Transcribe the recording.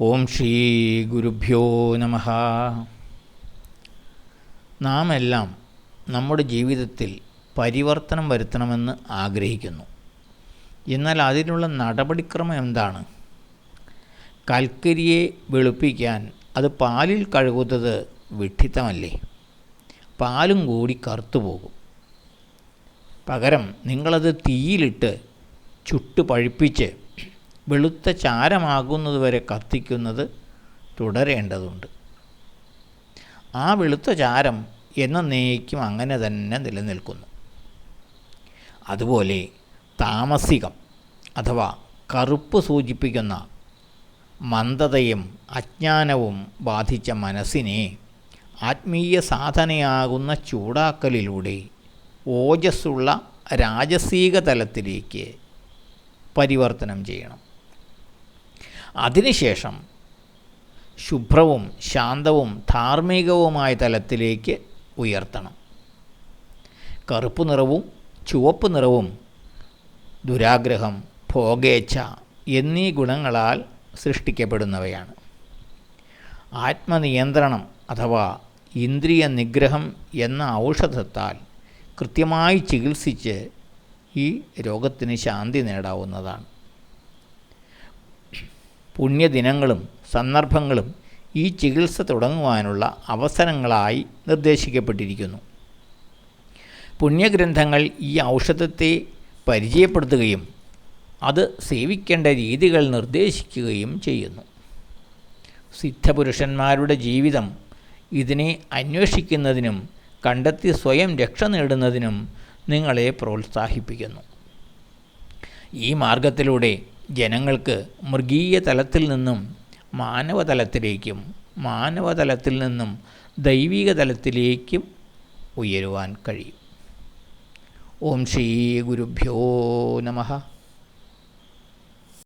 ഓം ശ്രീ ഗുരുഭ്യോ നമ. നാം എല്ലാം നമ്മുടെ ജീവിതത്തിൽ പരിവർത്തനം വരുത്തണമെന്ന് ആഗ്രഹിക്കുന്നു. എന്നാൽ അതിനുള്ള നടപടിക്രമം എന്താണ്? കൽക്കരിയെ വെളുപ്പിക്കാൻ അത് പാലിൽ കഴുകുന്നത് വിഡ്ഢിത്തമല്ലേ? പാലും കൂടി കറുത്തു പോകും. പകരം നിങ്ങളത് തീയിലിട്ട് ചുട്ട് പഴുപ്പിച്ച് വെളുത്ത ചാരമാകുന്നതുവരെ കത്തിക്കുന്നത് തുടരേണ്ടതുണ്ട്. ആ വെളുത്ത ചാരം എന്ന എന്നേക്കും അങ്ങനെ തന്നെ നിലനിൽക്കുന്നു. അതുപോലെ താമസികം അഥവാ കറുപ്പ് സൂചിപ്പിക്കുന്ന മന്ദതയും അജ്ഞാനവും ബാധിച്ച മനസ്സിനെ ആത്മീയ സാധനയാകുന്ന ചൂടാക്കലിലൂടെ ഓജസ്സുള്ള രാജസീക തലത്തിലേക്ക് പരിവർത്തനം ചെയ്യണം. അതിനുശേഷം ശുഭ്രവും ശാന്തവും ധാർമ്മികവുമായ തലത്തിലേക്ക് ഉയർത്തണം. കറുപ്പ് നിറവും ചുവപ്പ് നിറവും ദുരാഗ്രഹം ഭോഗേച്ഛ എന്നീ ഗുണങ്ങളാൽ സൃഷ്ടിക്കപ്പെടുന്നവയാണ്. ആത്മനിയന്ത്രണം അഥവാ ഇന്ദ്രിയ നിഗ്രഹം എന്ന ഔഷധത്താൽ കൃത്യമായി ചികിത്സിച്ച് ഈ രോഗത്തിന് ശാന്തി നേടാവുന്നതാണ്. പുണ്യദിനങ്ങളും സന്ദർഭങ്ങളും ഈ ചികിത്സ തുടങ്ങുവാനുള്ള അവസരങ്ങളായി നിർദ്ദേശിക്കപ്പെട്ടിരിക്കുന്നു. പുണ്യഗ്രന്ഥങ്ങൾ ഈ ഔഷധത്തെ പരിചയപ്പെടുത്തുകയും അത് സേവിക്കേണ്ട രീതികൾ നിർദ്ദേശിക്കുകയും ചെയ്യുന്നു. സിദ്ധപുരുഷന്മാരുടെ ജീവിതം ഇതിനെ അന്വേഷിക്കുന്നതിനും കണ്ടെത്തി സ്വയം രക്ഷ നേടുന്നതിനും നിങ്ങളെ പ്രോത്സാഹിപ്പിക്കുന്നു. ഈ മാർഗത്തിലൂടെ ജനങ്ങൾക്ക് മൃഗീയ തലത്തിൽ നിന്നും മാനവതലത്തിലേക്കും മാനവതലത്തിൽ നിന്നും ദൈവിക തലത്തിലേക്കും ഉയരുവാൻ കഴിയും. ഓം ശ്രീ ഗുരുഭ്യോ നമഃ.